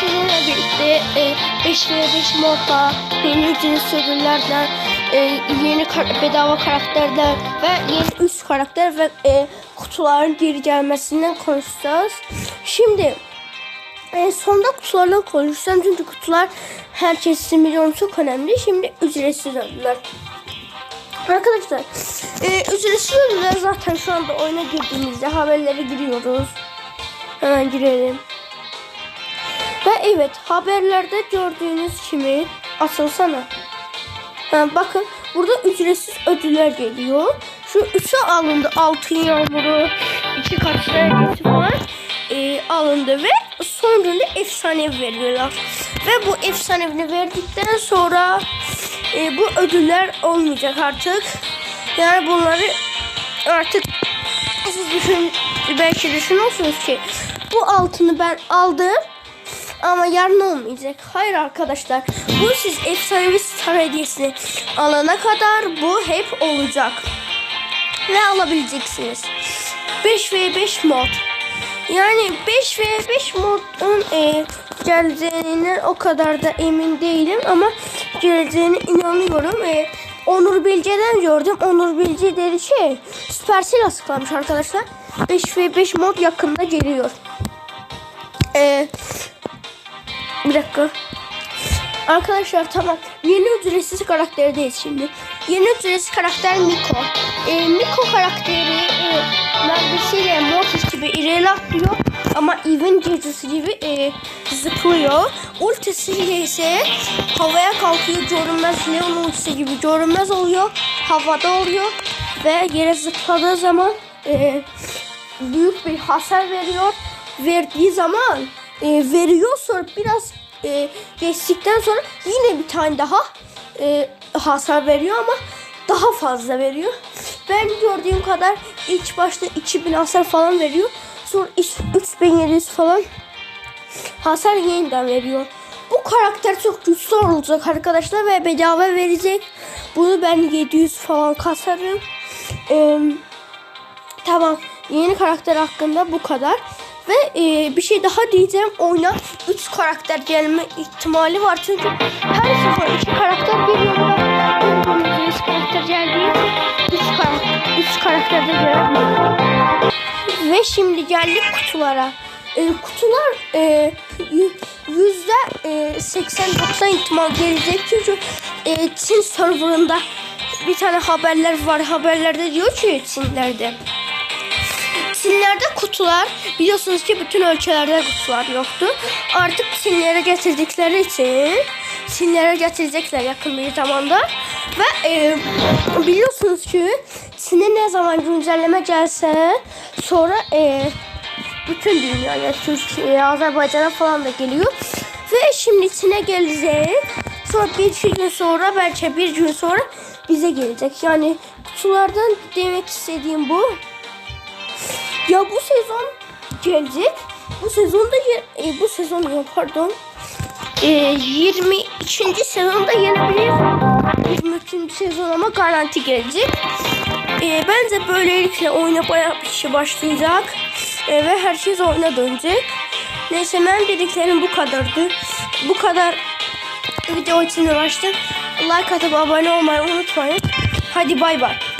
sizinle birlikte e, 5 ve 5 modda yeni ücretsiz ödüllerden e, yeni kar- bedava karakterler ve yeni üst karakter ve e, kutuların geri gelmesinden konuşacağız. Şimdi en sonda kutulardan konuşacağım çünkü kutular herkesin milyon çok önemli. Şimdi ücretsiz ödüller. Arkadaşlar e, ücretsiz ödüller zaten şu anda oyuna girdiğimizde haberlere giriyoruz. Hemen girelim. Ve evet haberlerde gördüğünüz kimi asılsana. Ha, bakın burada ücretsiz ödüller geliyor. Şu üçü alındı. Altın yağmuru, iki katlı hediyesi falan e, alındı ve sonra da efsanevi veriyorlar. Ve bu efsanevini verdikten sonra e, bu ödüller olmayacak artık. Yani bunları artık siz düşün, belki düşünüyorsunuz ki bu altını ben aldım ama yarın olmayacak. Hayır arkadaşlar. Bu siz efsanevi star hediyesini alana kadar bu hep olacak. Ve alabileceksiniz. 5 v 5 mod. Yani 5 v 5 modun e, geleceğinden o kadar da emin değilim ama geleceğine inanıyorum. E, Onur Bilge'den gördüm. Onur Bilge dedi ki Supercell açıklamış arkadaşlar. 5 v 5 mod yakında geliyor. Eee bir dakika. Arkadaşlar tamam. Yeni ücretsiz karakterdeyiz şimdi. Yeni ücretsiz karakter Miko. Ee, Miko karakteri e, mermisiyle Mortis gibi ileri atlıyor. Ama Even Gecesi gibi e, zıplıyor. Ultisiyle ise havaya kalkıyor. Görünmez Leon ultisi gibi görünmez oluyor. Havada oluyor. Ve yere zıpladığı zaman e, büyük bir hasar veriyor. Verdiği zaman e, veriyor sonra biraz e, geçtikten sonra yine bir tane daha e, hasar veriyor ama daha fazla veriyor. Ben gördüğüm kadar ilk başta 2000 hasar falan veriyor. Sonra 3700 falan hasar yeniden veriyor. Bu karakter çok güçlü olacak arkadaşlar ve bedava verecek. Bunu ben 700 falan kasarım. Eee Tamam. Yeni karakter hakkında bu kadar. Ve e, bir şey daha diyeceğim. Oyuna 3 karakter gelme ihtimali var. Çünkü her sefer 2 karakter geliyor. Ve 3 karakter geldiği için 3 karakter, üç karakter de göremiyorum. Ve şimdi geldik kutulara. E, kutular e, yüzde e, 80-90 ihtimal gelecek. Çünkü e, Çin serverında bir tane haberler var. Haberlerde diyor ki Çinlerde. Çinlerde kutular biliyorsunuz ki bütün ölçülerde kutular yoktu. Artık Çinlere getirdikleri için Çinlere getirecekler yakın bir zamanda. Ve e, biliyorsunuz ki Çin'e ne zaman güncelleme gelse sonra e, bütün dünyaya Türkiye, Azerbaycan'a falan da geliyor. Ve şimdi Çin'e gelecek. Sonra bir iki gün sonra belki bir gün sonra bize gelecek. Yani kutulardan demek istediğim bu. Ya bu sezon gelecek. Bu sezonda e, bu sezon yok pardon. E, 22. sezonda gelebilir. 23. sezon ama garanti gelecek. E, bence böylelikle oyuna bayağı bir kişi başlayacak. E, ve herkes oyuna dönecek. Neyse ben dediklerim bu kadardı. Bu kadar video için uğraştım. Like atıp abone olmayı unutmayın. Hadi bay bay.